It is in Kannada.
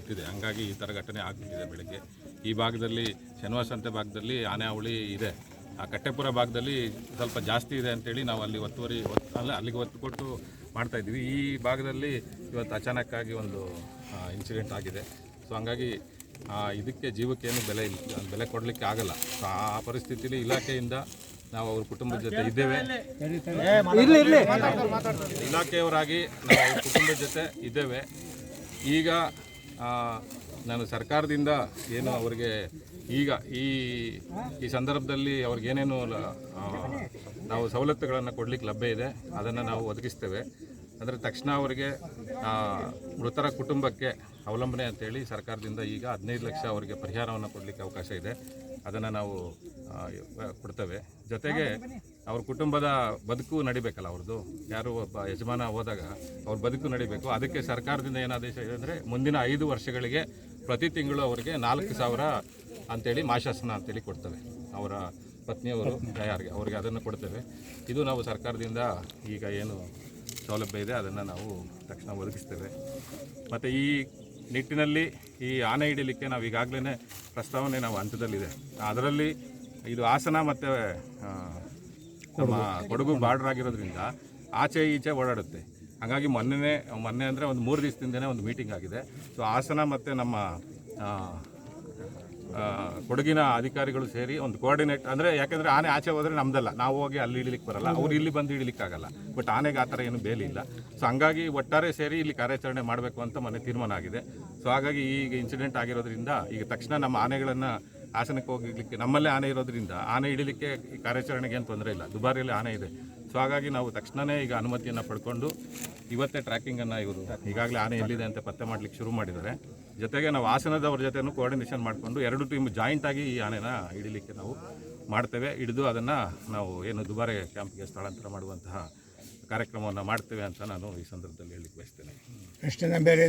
ಗೊತ್ತಿದೆ ಹಂಗಾಗಿ ಈ ಥರ ಘಟನೆ ಆಗ್ತಿದೆ ಬೆಳಗ್ಗೆ. ಈ ಭಾಗದಲ್ಲಿ ಶನಿವಾರ ಸಂತೆ ಭಾಗದಲ್ಲಿ ಆನೆ ಅವಳಿ ಇದೆ. ಆ ಕಟ್ಟೆಪುರ ಭಾಗದಲ್ಲಿ ಸ್ವಲ್ಪ ಜಾಸ್ತಿ ಇದೆ ಅಂತೇಳಿ ನಾವು ಅಲ್ಲಿ ಒತ್ತುವರಿ ಒತ್ತು ಅಲ್ಲ ಅಲ್ಲಿಗೆ ಒತ್ತು ಕೊಟ್ಟು ಮಾಡ್ತಾ ಇದ್ದೀವಿ. ಈ ಭಾಗದಲ್ಲಿ ಇವತ್ತು ಅಚಾನಕ್ಕಾಗಿ ಒಂದು ಇನ್ಸಿಡೆಂಟ್ ಆಗಿದೆ. ಸೊ ಹಂಗಾಗಿ ಇದಕ್ಕೆ ಜೀವಕ್ಕೇನು ಬೆಲೆ ಇಲ್ಲ. ಬೆಲೆ ಕೊಡಲಿಕ್ಕೆ ಆಗಲ್ಲ. ಸೊ ಆ ಪರಿಸ್ಥಿತಿಲಿ ಇಲಾಖೆಯಿಂದ ನಾವು ಅವ್ರ ಕುಟುಂಬದ ಜೊತೆ ಇದ್ದೇವೆ. ಇಲಾಖೆಯವರಾಗಿ ನಾವು ಅವ್ರ ಕುಟುಂಬದ ಜೊತೆ ಇದ್ದೇವೆ. ಈಗ ನಾನು ಸರ್ಕಾರದಿಂದ ಏನು ಅವರಿಗೆ ಈಗ ಈ ಈ ಸಂದರ್ಭದಲ್ಲಿ ಅವ್ರಿಗೆ ಏನೇನು ನಾವು ಸವಲತ್ತುಗಳನ್ನು ಕೊಡಲಿಕ್ಕೆ ಲಭ್ಯ ಇದೆ, ಅದನ್ನು ನಾವು ಒದಗಿಸ್ತೇವೆ. ಅಂದರೆ ತಕ್ಷಣ ಅವರಿಗೆ ಮೃತರ ಕುಟುಂಬಕ್ಕೆ ಅವಲಂಬನೆ ಅಂತೇಳಿ ಸರ್ಕಾರದಿಂದ ಈಗ ಹದಿನೈದು ಲಕ್ಷ ಅವರಿಗೆ ಪರಿಹಾರವನ್ನು ಕೊಡಲಿಕ್ಕೆ ಅವಕಾಶ ಇದೆ. ಅದನ್ನು ನಾವು ಕೊಡ್ತೇವೆ. ಜೊತೆಗೆ ಅವ್ರ ಕುಟುಂಬದ ಬದುಕು ನಡಿಬೇಕಲ್ಲ ಅವ್ರದ್ದು. ಯಾರು ಒಬ್ಬ ಯಜಮಾನ ಹೋದಾಗ ಅವ್ರ ಬದುಕು ನಡಿಬೇಕು. ಅದಕ್ಕೆ ಸರ್ಕಾರದಿಂದ ಏನು ಆದೇಶ ಇದೆ ಅಂದರೆ ಮುಂದಿನ ಐದು ವರ್ಷಗಳಿಗೆ ಪ್ರತಿ ತಿಂಗಳು ಅವರಿಗೆ ನಾಲ್ಕು ಸಾವಿರ ಅಂತೇಳಿ ಮಾಶಾಸನ ಅಂತೇಳಿ ಕೊಡ್ತವೆ. ಅವರ ಪತ್ನಿಯವರು ಯಾರಿಗೆ ಅವರಿಗೆ ಅದನ್ನು ಕೊಡ್ತೇವೆ. ಇದು ನಾವು ಸರ್ಕಾರದಿಂದ ಈಗ ಏನು ಸೌಲಭ್ಯ ಇದೆ, ಅದನ್ನು ನಾವು ತಕ್ಷಣ ಒದಗಿಸ್ತೇವೆ. ಮತ್ತು ಈ ನಿಟ್ಟಿನಲ್ಲಿ ಈ ಆನೆ ಹಿಡಿಲಿಕ್ಕೆ ನಾವು ಈಗಾಗಲೇ ಪ್ರಸ್ತಾವನೆ ನಾವು ಹಂತದಲ್ಲಿದೆ. ಅದರಲ್ಲಿ ಇದು ಆಸನ ಮತ್ತು ನಮ್ಮ ಕೊಡಗು. ಬಾರ್ಡರ್ ಆಗಿರೋದ್ರಿಂದ ಆಚೆ ಈಚೆ ಓಡಾಡುತ್ತೆ. ಹಾಗಾಗಿ ಮೊನ್ನೆ ಮೊನ್ನೆ ಅಂದರೆ ಒಂದು ಮೂರು ದಿವಸದಿಂದನೇ ಒಂದು ಮೀಟಿಂಗ್ ಆಗಿದೆ. ಸೊ ಹಾಸನ ಮತ್ತು ನಮ್ಮ ಕೊಡಗಿನ ಅಧಿಕಾರಿಗಳು ಸೇರಿ ಒಂದು ಕೋಆರ್ಡಿನೇಟ್ ಅಂದರೆ ಯಾಕೆಂದರೆ ಆನೆ ಆಚೆ ಹೋದರೆ ನಮ್ದಲ್ಲ. ನಾವು ಹೋಗಿ ಅಲ್ಲಿ ಇಳಿಲಿಕ್ಕೆ ಬರಲ್ಲ. ಅವ್ರು ಇಲ್ಲಿ ಬಂದು ಇಳಿಲಿಕ್ಕಾಗಲ್ಲ ಬಟ್ ಆನೆಗೆ ಆ ಥರ ಏನು ಬೇಲಿ ಇಲ್ಲ. ಸೊ ಹಂಗಾಗಿ ಒಟ್ಟಾರೆ ಸೇರಿ ಇಲ್ಲಿ ಕಾರ್ಯಾಚರಣೆ ಮಾಡಬೇಕು ಅಂತ ಮೊನ್ನೆ ತೀರ್ಮಾನ ಆಗಿದೆ. ಸೊ ಹಾಗಾಗಿ ಈಗ ಇನ್ಸಿಡೆಂಟ್ ಆಗಿರೋದ್ರಿಂದ ಈಗ ತಕ್ಷಣ ನಮ್ಮ ಆನೆಗಳನ್ನು ಹಾಸನಕ್ಕೆ ಹೋಗಲಿಕ್ಕೆ ನಮ್ಮಲ್ಲೇ ಆನೆ ಇರೋದ್ರಿಂದ ಆನೆ ಹಿಡಿಲಿಕ್ಕೆ ಈ ಕಾರ್ಯಾಚರಣೆಗೆ ಏನು ತೊಂದರೆ ಇಲ್ಲ. ದುಬಾರಿಯಲ್ಲಿ ಆನೆ ಇದೆ. ಸೊ ಹಾಗಾಗಿ ನಾವು ತಕ್ಷಣವೇ ಈಗ ಅನುಮತಿಯನ್ನು ಪಡ್ಕೊಂಡು ಇವತ್ತೇ ಟ್ರ್ಯಾಕಿಂಗನ್ನು ಇವರು ಈಗಾಗಲೇ ಆನೆ ಎಲ್ಲಿದೆ ಅಂತ ಪತ್ತೆ ಮಾಡಲಿಕ್ಕೆ ಶುರು ಮಾಡಿದ್ದಾರೆ. ಜೊತೆಗೆ ನಾವು ಹಾಸನದವ್ರ ಜೊತೆನೂ ಕೋಆರ್ಡಿನೇಷನ್ ಮಾಡಿಕೊಂಡು ಎರಡು ಟೀಮ್ ಜಾಯಿಂಟ್ ಆಗಿ ಈ ಆನೆನ ಹಿಡಿಲಿಕ್ಕೆ ನಾವು ಮಾಡ್ತೇವೆ. ಹಿಡಿದು ಅದನ್ನು ನಾವು ಏನು ದುಬಾರಿ ಕ್ಯಾಂಪ್ಗೆ ಸ್ಥಳಾಂತರ ಮಾಡುವಂತಹ ಕಾರ್ಯಕ್ರಮವನ್ನು ಮಾಡ್ತೇವೆ ಅಂತ ನಾನು ಈ ಸಂದರ್ಭದಲ್ಲಿ ಹೇಳಲಿಕ್ಕೆ ಬಯಸ್ತೇನೆ. ಅಷ್ಟೇ ಬೇರೆ